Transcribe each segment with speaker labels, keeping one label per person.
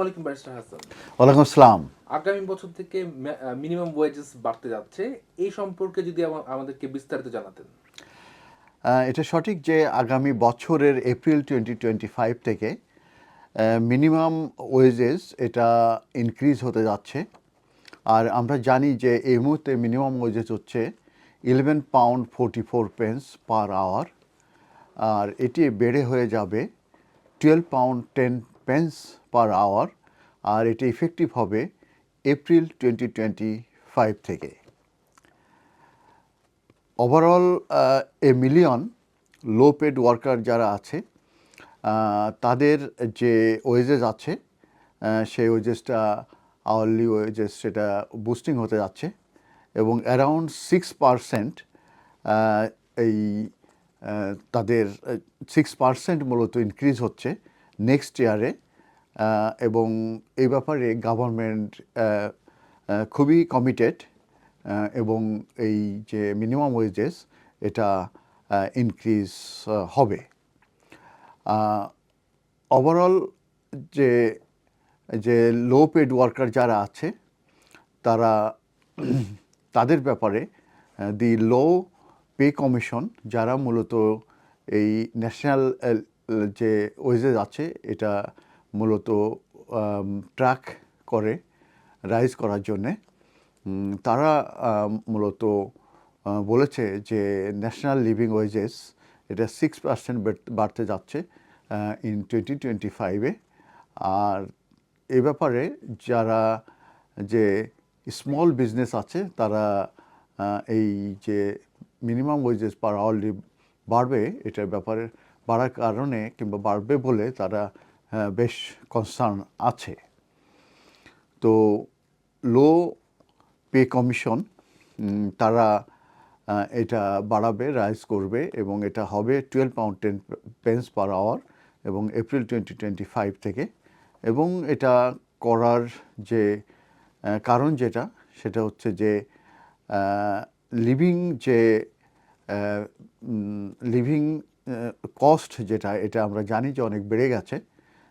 Speaker 1: আসসালামু আলাইকুম ব্যারিস্টার হাসান।
Speaker 2: ওয়ালাইকুম আসসালাম।
Speaker 1: আগামী বছর থেকে মিনিমাম ওয়েজেস বাড়তে যাচ্ছে। এই সম্পর্কে যদি আমাদেরকে বিস্তারিত জানাতেন।
Speaker 2: এটা সঠিক যে আগামী বছরের এপ্রিল টোয়েন্টি টোয়েন্টি ফাইভ থেকে মিনিমাম ওয়েজেস এটা ইনক্রিজ হতে যাচ্ছে। আর আমরা জানি যে এই মুহূর্তে মিনিমাম ওয়েজেস হচ্ছে eleven pound forty four pence per hour আর এটি বেড়ে হয়ে যাবে twelve pound ten pence per hour আর এটি ইফেক্টিভ হবে এপ্রিল টোয়েন্টি টোয়েন্টি ফাইভ থেকে overall a million low paid worker যারা আছে তাদের যে ওয়েজেস আছে সেই ওয়েজেসটা আওয়ারলি ওয়েজেস সেটা বুস্টিং হতে যাচ্ছে এবং অ্যারাউন্ড সিক্স পারসেন্ট এই তাদের সিক্স পারসেন্ট মূলত ইনক্রিজ হচ্ছে। নেক্সট ইয়ারে এবং এই ব্যাপারে গভর্নমেন্ট খুবই কমিটেড এবং এই যে মিনিমাম ওয়েজেস এটা ইনক্রিজ হবে। ওভারঅল যে যে লো পেড ওয়ার্কার যারা আছে, তারা তাদের ব্যাপারে দি লো পে কমিশন যারা মূলত এই ন্যাশনাল যে ওয়েজেস আছে এটা মূলত ট্র্যাক করে রাইজ করার জন্যে। তারা মূলত বলেছে যে ন্যাশনাল লিভিং ওয়েজেস, এটা সিক্স পার্সেন্ট বাড়তে যাচ্ছে ইন টোয়েন্টি টোয়েন্টি ফাইভে আর এ ব্যাপারে যারা, যে স্মল বিজনেস আছে, তারা এই যে মিনিমাম ওয়েজেস পার আওয়ারলি বাড়বে, এটার ব্যাপারে বাড়ার কারণে কিংবা বাড়বে বলে তারা আহ, বেশ কনসার্ন আছে। তো লো পে কমিশন তারা এটা বাড়াবে রাইজ করবে এবং এটা হবে twelve pound ten pence per hour এবং এপ্রিল টোয়েন্টি টোয়েন্টি ফাইভ থেকে। এবং এটা করার যে কারণ যেটা সেটা হচ্ছে যে লিভিং যে লিভিং কস্ট যেটা, এটা আমরা জানি যে অনেক বেড়ে গেছে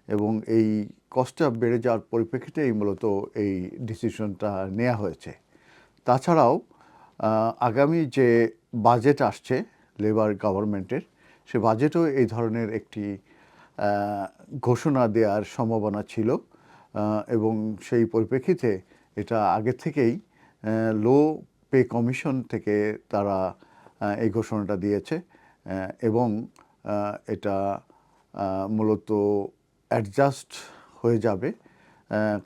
Speaker 2: এবং এই কস্টটা বেড়ে যাওয়ার পরিপ্রেক্ষিতেই মূলত এই ডিসিশনটা নেওয়া হয়েছে। তাছাড়াও আগামী যে বাজেট আসছে লেবার গভর্নমেন্টের সে বাজেটও এই ধরনের একটি ঘোষণা দেওয়ার সম্ভাবনা ছিল এবং সেই পরিপ্রেক্ষিতে এটা আগে থেকেই লো পে কমিশন থেকে তারা এই ঘোষণাটা দিয়েছে। এবং এটা মূলত অ্যাডজাস্ট হয়ে যাবে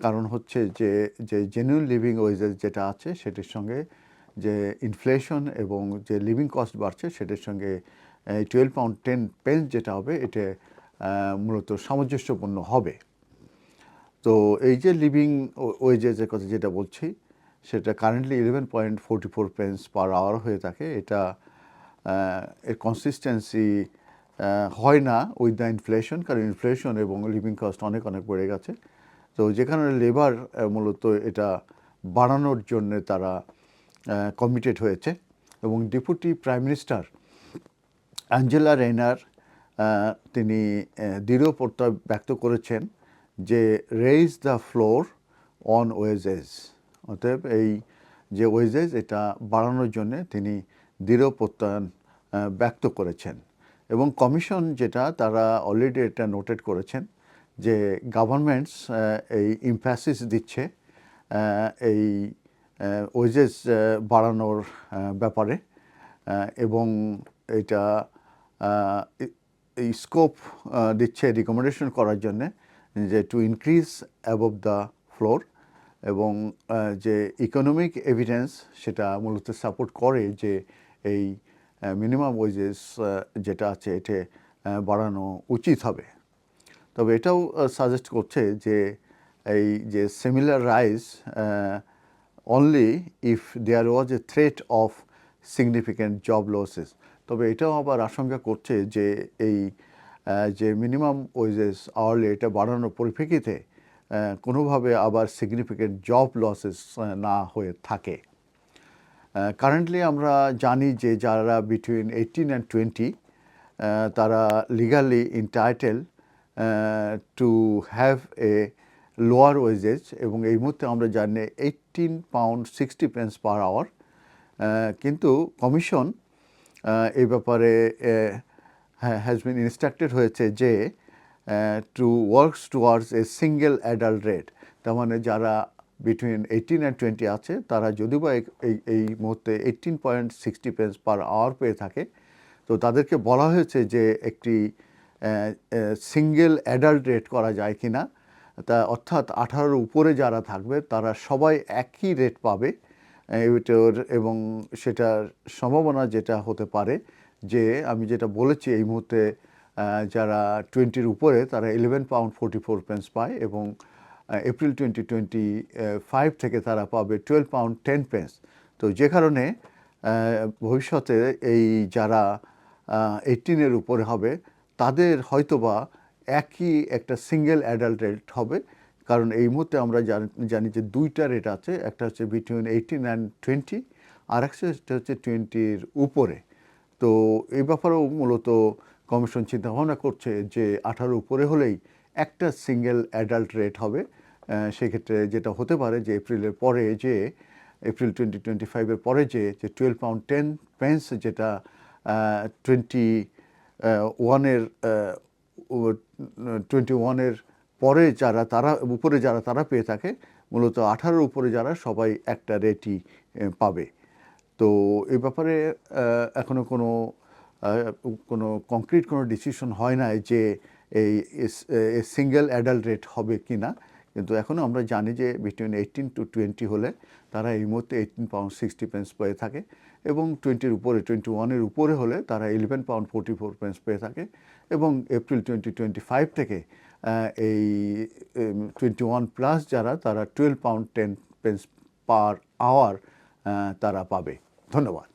Speaker 2: কারণ হচ্ছে যে যে জেনুইন লিভিং ওয়েজেস যেটা আছে সেটির সঙ্গে যে ইনফ্লেশন এবং যে লিভিং কস্ট বাড়ছে সেটার সঙ্গে টুয়েলভ পাউন্ড টেন পেন্স যেটা হবে এটা মূলত সামঞ্জস্যপূর্ণ হবে। তো এই যে লিভিং ওয়েজেসের কথা যেটা বলছি, সেটা currently eleven point forty four pence per hour হয়ে থাকে। এটা এর কনসিস্টেন্সি হয় না উইথ দ্য ইনফ্লেশন কারণ ইনফ্লেশন এবং লিভিং কস্ট অনেক অনেক বেড়ে গেছে। তো যেখানে লেবার মূলত এটা বাড়ানোর জন্যে তারা কমিটেড হয়েছে। এবং deputy prime minister Angela Rayner তিনি দৃঢ় প্রত্যয় ব্যক্ত করেছেন যে raise the floor on wages অতএব এই যে ওয়েজেস এটা বাড়ানোর জন্যে তিনি দৃঢ় প্রত্যয়ন ব্যক্ত করেছেন। এবং কমিশন যেটা, তারা অলরেডি এটা নোটেড করেছেন যে গভর্নমেন্টস এই ইমফ্যাসিস দিচ্ছে এই ওয়েজেস বাড়ানোর ব্যাপারে এবং এটা স্কোপ দিচ্ছে রিকমেন্ডেশন করার জন্যে যে to increase above the floor এবং যে ইকোনমিক এভিডেন্স সেটা মূলত সাপোর্ট করে যে এই মিনিমাম ওয়েজেস যেটা আছে এটা বাড়ানো উচিত হবে। তবে এটাও সাজেস্ট করছে যে এই যে similar rise only if there was a threat of significant job losses তবে এটাও আবার আশঙ্কা করছে যে এই যে মিনিমাম ওয়েজেস আওয়ারলি এটা বাড়ানোর পরিপ্রেক্ষিতে কোনোভাবে আবার সিগনিফিক্যান্ট জব লসেস না হয়ে থাকে। কারেন্টলি আমরা জানি যে যারা বিটুইন এইটিন অ্যান্ড টোয়েন্টি তারা legally entitled to have a lower wages এবং এই মুহূর্তে আমরা জানি eighteen pound sixty pence per hour কিন্তু কমিশন এই ব্যাপারে হ্যাজ বিন ইনস্ট্রাক্টেড হয়েছে যে to works towards a single adult rate তার মানে যারা বিটুইন এইটিন অ্যান্ড টোয়েন্টি আছে। তারা যদিও বা এই- এই এই মুহূর্তে eighteen point sixty pence per hour পেয়ে থাকে। তো তাদেরকে বলা হয়েছে যে একটি সিঙ্গেল অ্যাডাল্ট রেট করা যায় কি না তা অর্থাৎ আঠারোর উপরে যারা থাকবে, তারা সবাই একই রেট পাবে। এটার এবং সেটার সম্ভাবনা যেটা হতে পারে যে, আমি যেটা বলেছি এই মুহূর্তে যারা টোয়েন্টির উপরে, তারা eleven pound forty four pence পায় এবং এপ্রিল টোয়েন্টি টোয়েন্টি ফাইভ থেকে তারা পাবে টুয়েলভ পাউন্ড টেন পেন্স তো যে কারণে ভবিষ্যতে এই যারা এইটিনের উপরে হবে, তাদের হয়তোবা একই একটা সিঙ্গেল অ্যাডাল্ট রেট হবে। কারণ এই মুহূর্তে আমরা জান- যে দুইটা রেট আছে, একটা হচ্ছে বিটুইন এইটিন অ্যান্ড টোয়েন্টি আর একটা হচ্ছে টোয়েন্টির উপরে। তো এই ব্যাপারেও মূলত কমিশন চিন্তাভাবনা করছে যে আঠারো উপরে হলেই একটা সিঙ্গেল অ্যাডাল্ট রেট হবে। সেক্ষেত্রে যেটা হতে পারে যে এপ্রিলের পরে যে, এপ্রিল টোয়েন্টি টোয়েন্টি ফাইভের পরে যে যে টুয়েলভ পাউন্ড টেন পেন্স যেটা টোয়েন্টি ওয়ানের টোয়েন্টি ওয়ানের পরে যারা তারা, উপরে যারা তারা পেয়ে থাকে, মূলত আঠারোর উপরে যারা সবাই একটা রেটই পাবে। তো এই ব্যাপারে এখনও কোনো কোনো কংক্রিট কোনো ডিসিশন হয় নাই যে এই সিঙ্গেল অ্যাডাল্ট রেট হবে কি না কিন্তু এখনও আমরা জানি যে বিটুইন এইটিন টু টোয়েন্টি হলে তারা এই মুহূর্তে এইটিন পাউন্ড সিক্সটি পেন্স পেয়ে থাকে এবং টোয়েন্টির উপরে টোয়েন্টি ওয়ানের উপরে হলে তারা eleven pound forty four pence পেয়ে থাকে এবং এপ্রিল টোয়েন্টি টোয়েন্টি ফাইভ থেকে এই টোয়েন্টি ওয়ান প্লাস যারা তারা twelve pound ten pence per hour তারা পাবে। ধন্যবাদ।